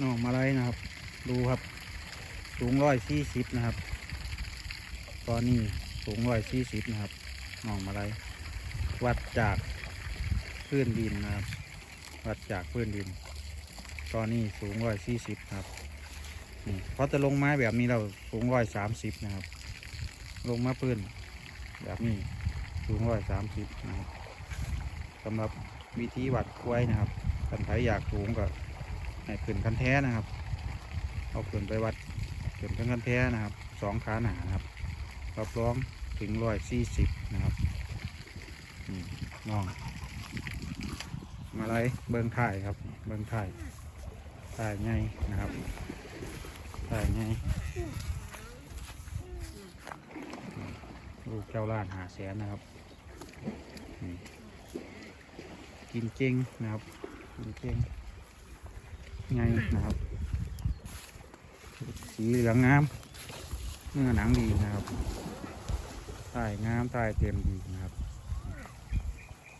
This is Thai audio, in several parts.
น้องมาเลยนะครับ ดูครับ สูงร้อยสี่สิบนะครับ ตอนนี้สูงร้อยสี่สิบนะครับน้องมาเลยวัดจากพื้นดินนะครับ วัดจากพื้นดิน ตอนนี้สูงร้อยสี่สิบครับนี่พอจะลงไม้แบบนี้เราสูงร้อยสามสิบนะครับ ลงมาพื้นแบบนี้สูงร้อยสามสิบนะครับสำหรับวิธีวัดกล้วยนะครับท่านใครอยากสูงก็ ให้ขึ้นคันแท้นะครับ เอาขึ้นไปวัดขึ้นเป็นคันแท้นะครับสองขาหนานครับรับรองถึงร้อยสี่สิบนะครับน่องมาไล่เบิ้งถ่ายครับ เบิ้งถ่ายถ่ายไงนะครับถ่ายไงลูกเจ้าล้านหาแสนนะครับ กินเก่งนะครับ กินเก่ง ไงนะครับ สีเหลืองงามเนื้อหนังดีนะครับถ่ายงามถ่ายเต็มดีนะครับ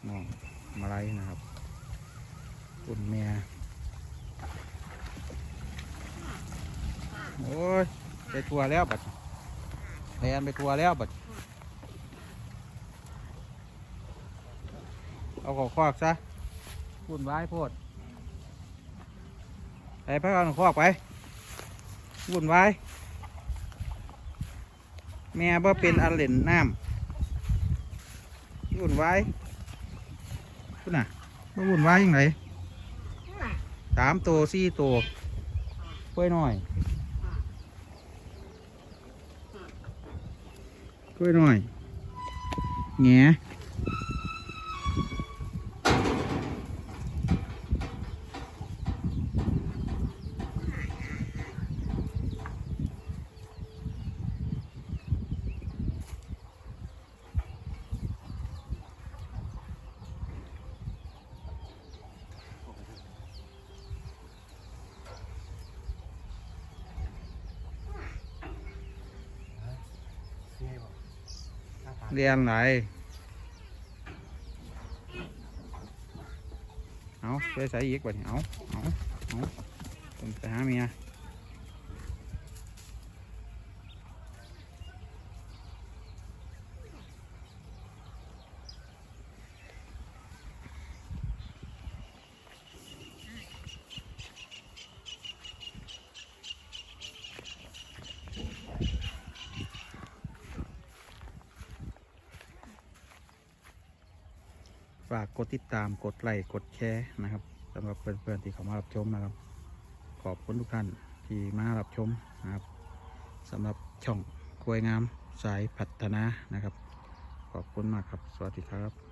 น้องมาไลนะครับคุณเมียโอ้ยไปทัวแล้วบัดแลนไปทัวแล้วบัดเอาขอคอกซะคุณไว้โพด ไปพักเอาคอกไปวุ่นไว้แม่บ่เป็นอันเล่นน้ำวุ่นไว้คุณน่ะบ่วุ่นไว้ยังไงสามตัวสี่ตัวกล้วยหน่อยกล้วยหน่อยแง เรียนไหนเอาไปใส่อีกบ่เนี่ยเอาเอาเอาผมไปหาเมีย ฝากกดติดตามกดไลค์กดแชร์นะครับสำหรับเพื่อนๆที่เข้ามารับชมนะครับ ขอบคุณทุกท่านที่มารับชมนะครับสำหรับช่องกล้วยงามสายพัฒนานะครับ ขอบคุณมากครับ สวัสดีครับ